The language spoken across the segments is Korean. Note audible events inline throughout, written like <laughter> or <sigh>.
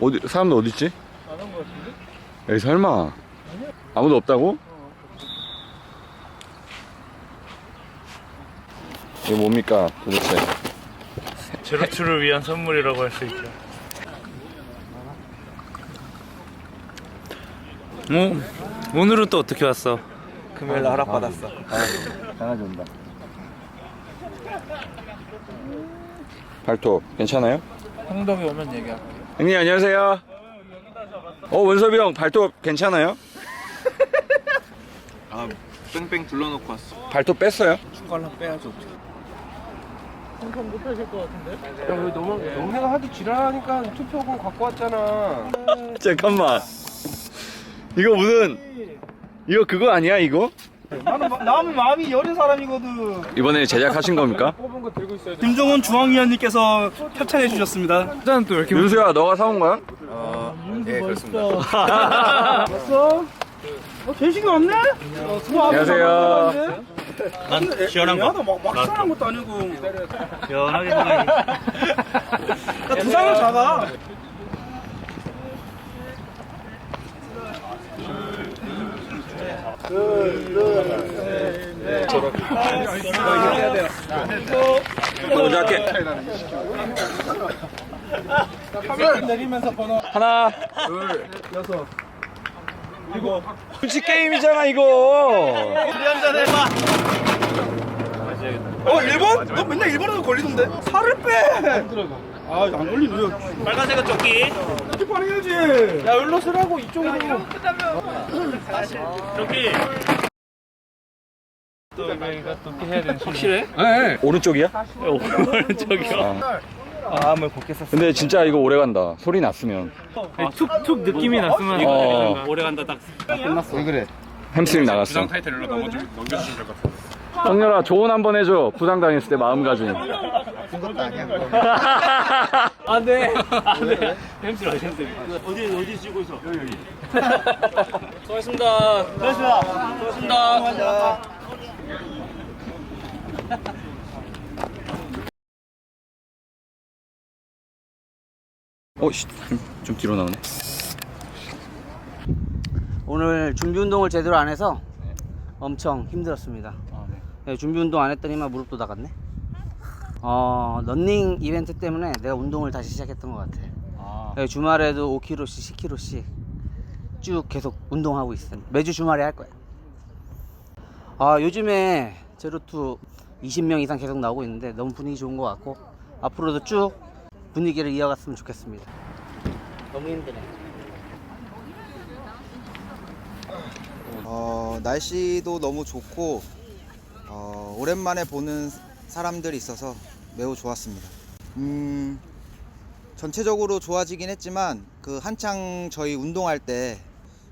어디 사람들 어디 있지? 안한거 같은데? 여기 설마 아무도 없다고? 이게 뭡니까 도대체? 제로투를 위한 선물이라고 할 수 있죠. 뭐 오늘은 또 어떻게 왔어? 금요일 날 허락 받았어. 강아지 온다. 발톱 괜찮아요? 황덕이 오면 얘기할게. 형님 안녕하세요. 어 원섭이 형 발톱 괜찮아요? <laughs> 아, 뺑뺑 둘러놓고 왔어. 발톱 뺐어요? 숟가락 빼야죠. 한판 못하실 것 같은데? 야, 왜 너무 영내가 하도 지랄하니까 투표권 갖고 왔잖아. 잠깐만. 이거 무슨 이거 그거 아니야 이거? 나는 마- 나는 마음이 여린 사람이거든. 이번에 제작하신 겁니까? 뽑은 거 들고 있어야 돼. 김종훈 중앙위원님께서 협찬해 주셨습니다. 일단 또 이렇게 윤수야 너가 사온 거야? 예, 그렇습니다. 왔어? 어, 대식이 왔네? 안녕하세요. 난 시원한 야, 막, 막 시원한 것도 아니고. 시원하게 생각해. 야, 두상은 작아. 너 먼저 할게. 하나, 둘, 여섯. 눈치 게임이잖아 이거. 어, 1번? 너 맨날 1번에서 걸리던데? 살을 빼! 아, 안 걸리네. 빨간색은 조끼. 이렇게 빠르게야지. 야, 일로 서라고, 이쪽으로. 조끼. 또 이거 또 해야 되는 확실해? 오른쪽이야? 오른쪽이요. 마음을 곱게 썼어. 근데 진짜 이거 오래 간다. 소리 났으면. 툭툭 느낌이 났으면 어. 오래 간다 딱. 햄스트링 나갔어. 타이틀로 넘겨주시면 될 것 같아. 성렬아 조언 한번 해줘. 부상당했을 때 마음가짐. 안돼. 안돼. 햄스러 햄스러. 어디 어디 쓰고 있어? 여기 여기. <laughs> 수고하셨습니다. 수고하셨습니다. 수고하셨습니다. 어, 씨, 좀 뒤로 나오네. 오늘 준비 운동을 제대로 안 해서 엄청 힘들었습니다. 네, 준비 운동 안 했더니만 무릎도 나갔네. 어, 런닝 이벤트 때문에 내가 운동을 다시 시작했던 것 같아. 네, 주말에도 5km씩, 10km씩 쭉 계속 운동하고 있어. 매주 주말에 할 거야. 아, 요즘에 제로투 20명 이상 계속 나오고 있는데 너무 분위기 좋은 것 같고 앞으로도 쭉 분위기를 이어갔으면 좋겠습니다. 너무 힘드네. 어, 날씨도 너무 좋고 어, 오랜만에 보는 사람들이 있어서 매우 좋았습니다. 음, 전체적으로 좋아지긴 했지만 그 한창 저희 운동할 때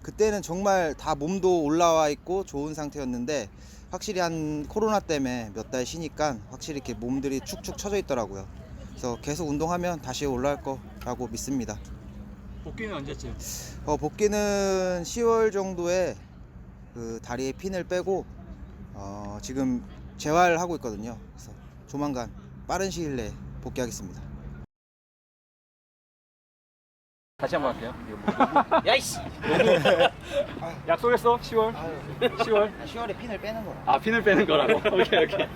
그때는 정말 다 몸도 올라와 있고 좋은 상태였는데 확실히 한 코로나 때문에 몇 달 쉬니까 확실히 이렇게 몸들이 축축 처져 있더라고요. 그래서 계속 운동하면 다시 올라갈 거라고 믿습니다. 복귀는 언제쯤? 어, 복귀는 10월 정도에 그 다리에 핀을 빼고 어, 지금 재활하고 있거든요. 그래서 조만간 빠른 시일 내에 복귀하겠습니다. 다시 한 번 할게요. <laughs> 야이씨! 약속했어? 10월? 10월? 10월에 핀을 빼는 거라. 아, 핀을 빼는 거라고. 오케이, 오케이.